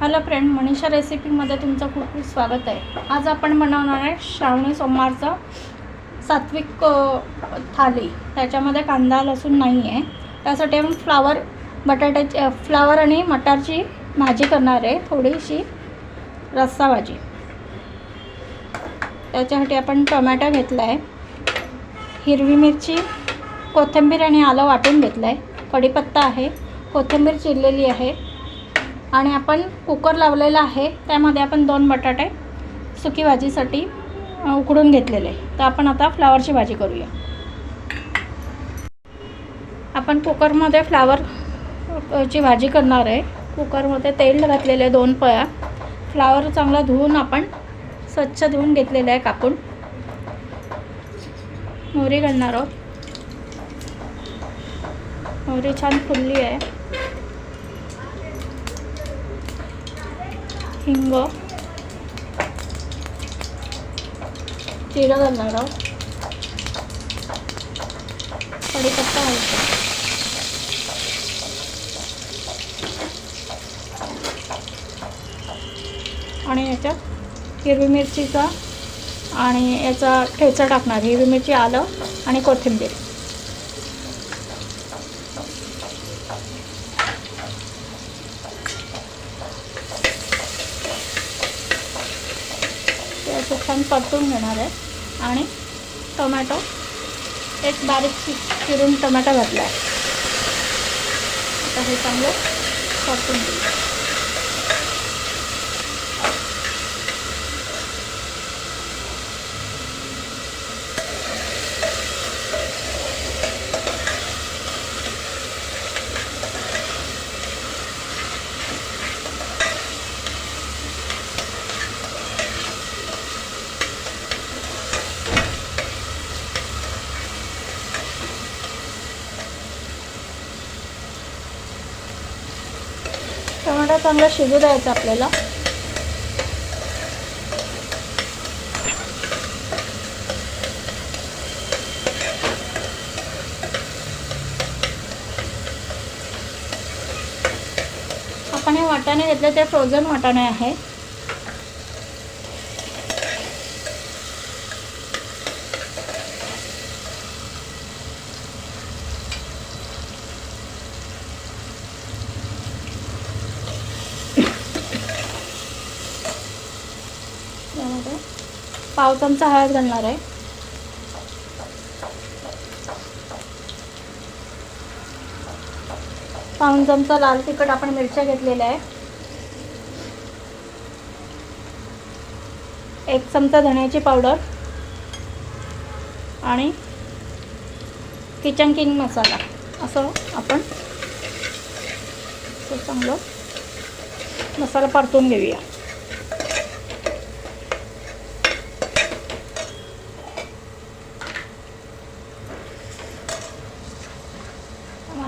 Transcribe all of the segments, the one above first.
Hello friend Manisha रेसिपीमध्ये तुमचं खूप खूप स्वागत आहे. आज आपण बनवणार आहे श्रावणी सोमवारचं सात्विक थाली. त्याच्यामध्ये कांदा लसूण नाही आहे. त्यासाठी आपण फ्लावर बटाट्याची फ्लावर आणि मटारची भाजी करणार आहे. थोडीशी रस्सा भाजी. त्याच्यासाठी आपण टोमॅटो घेतला आहे हिरवी मिरची कोथिंबीर आणि आलं वाटून घेतलं आहे कढीपत्ता आहे. कोथिंबीर चिरलेली आहे. आणि आपण कुकर लावलेला आहे त्यामध्ये आपण दोन बटाटे सुकी भाजीसाठी उकडून घेतलेले तर आपण आता फ्लावरची भाजी करूया. आपण कुकरमध्ये फ्लावर ची भाजी करणार आहे. कुकरमध्ये तेल घातलेले आहे दोन पळ्या. फ्लावर चांगला धुवून आपण स्वच्छ धुवून घेतलेलं आहे कापून. मोहरी घालणार आहोत. मोहरी छान फुलली आहे. हिंग जिरं घालणार आहोत कढीपत्ता घालतो आणि याच्यात हिरवी मिरचीचा आणि याचा ठेचा टाकणार हिरवी मिरची आलं आणि कोथिंबीर असं छान परतून घेणार आहे. आणि टोमॅटो एक बारीक चिरून टोमॅटो घातला आहे. आता हे चांगलं परतून घेऊ. टमाटा चांगला शिजू द्यायचा आपल्याला. आपण हे वाटाणे घेतले ते फ्रोझन वाटाणे आहे यामध्ये पाव चमचा हळद घालणार आहे. पाऊन चमचा लाल तिखट आपण मिरच्या घेतलेल्या आहे. एक चमचा धण्याची पावडर आणि किचन किंग मसाला. असं आपण चांगलं मसाला परतून घेऊया.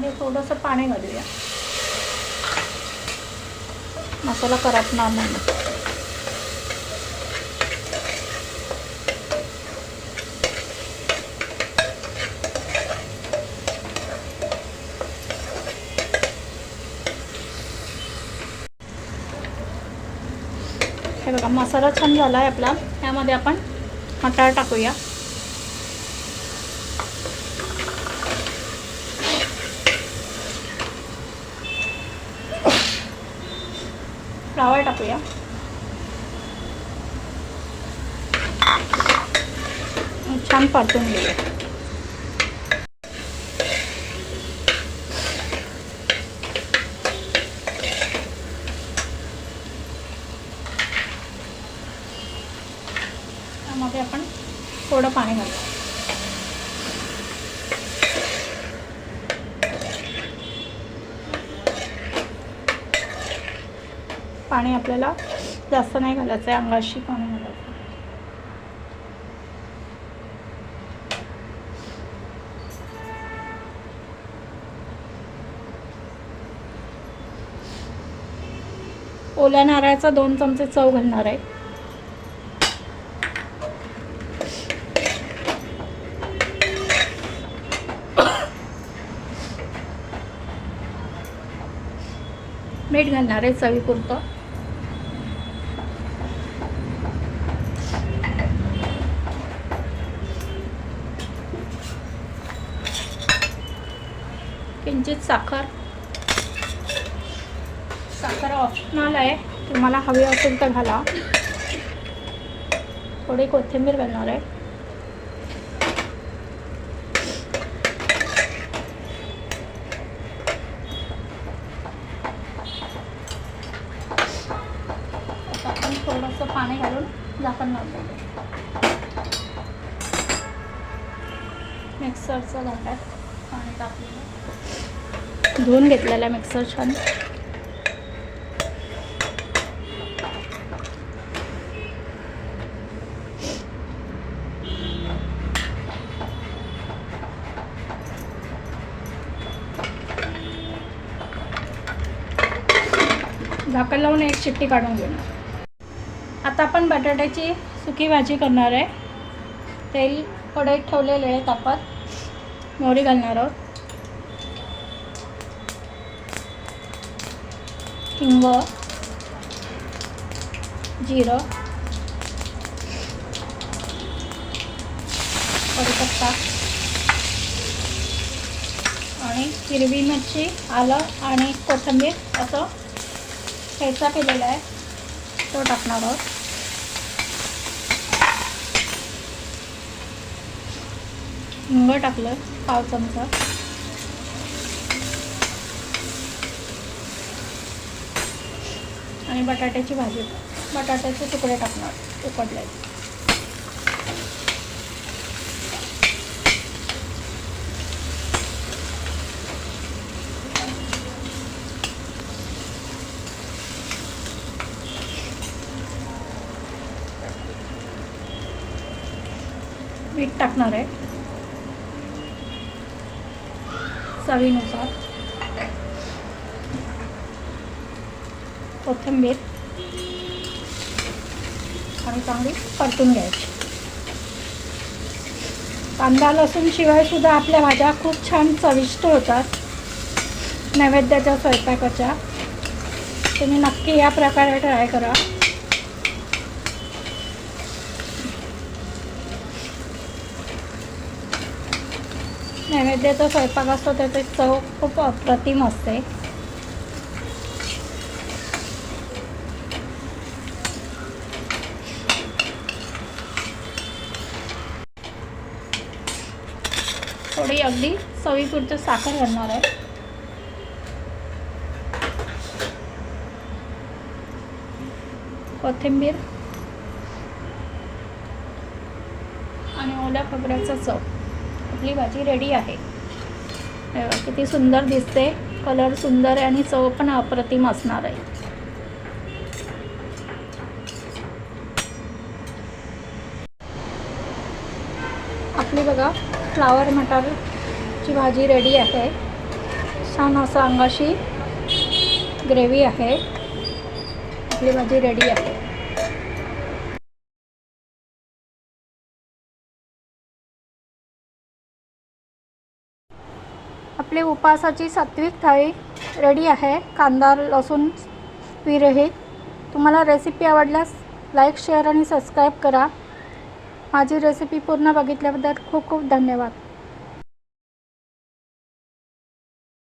त्यामध्ये थोडंसं पाणी घालूया. मसाला करपणार नाही हे बघा मसाला छान झाला आहे आपला. त्यामध्ये आपण मटार टाकूया. फ्लावर टाकूया. छान परतून घेऊया. त्यामध्ये आपण थोडं पाणी घालू. पाणी आपल्याला जास्त नाही घालायचं आहे अंगाशी पाणी घालायचं ओल्या नारळाचा दोन चमचे चव घालणार आहे. मीठ घालणार आहे चवीपुरतं. किंचित साखर. साखर ऑप्शनल आहे. तुम्हाला हवी असेल तर घाला. थोडी कोथिंबीर घालणार आहे. आपण थोडंसं पाणी घालून झाकण लावतो मिक्सरचं घालतात पाणी टाकलेलं धुवून घेतलेला मिक्सर छान. झाकण लावून एक शिट्टी काढून घेणार आता आपण बटाट्याची सुकी भाजी करणार आहे. तेल कढईत ठेवलेले आहे तापत मोहरी घालणार आहोत. हिंग जिरं कढीपत्ता आणि हिरवी मिरची आलं आणि कोथिंबीर असं ठेचा केलेला आहे. तो टाकणार आहोत. हिंग टाकलं पाव चमचा. आणि बटाट्याची भाजी. बटाट्याचे तुकडे टाकणार उकडले. मीठ टाकणार आहे. चवीनुसार. कोथिंबीर. आणि चांगली परतून घ्यायची. कांदा लसूण शिवाय सुद्धा आपल्या भाज्या खूप छान चविष्ट होतात. नैवेद्याच्या स्वयंपाकाच्या. तुम्ही नक्की या प्रकारे ट्राय करा. नैवेद्याचा स्वयंपाक असतो त्याची चव खूप अप्रतिम असते. थोडी अगदी चवीपुरतं साखर घालणार आहे. कोथिंबीर आणि ओल्या खोबऱ्याचं चव. आपली भाजी रेडी आहे. किती सुंदर दिसते. कलर सुंदर आहे आणि चव पण अप्रतिम असणार आहे. आपली बघा फ्लावर मटारची भाजी रेडी आहे. छान असं अंगाशी ग्रेव्ही आहे. आपली भाजी रेडी आहे. आपली उपासाची सात्विक थाळी रेडी आहे. कांदा लसूण विरहित तुम्हाला रेसिपी आवडल्यास लाईक शेअर आणि सबस्क्राईब करा. माझी रेसिपी पूर्ण बघितल्याबद्दल खूप खूप धन्यवाद.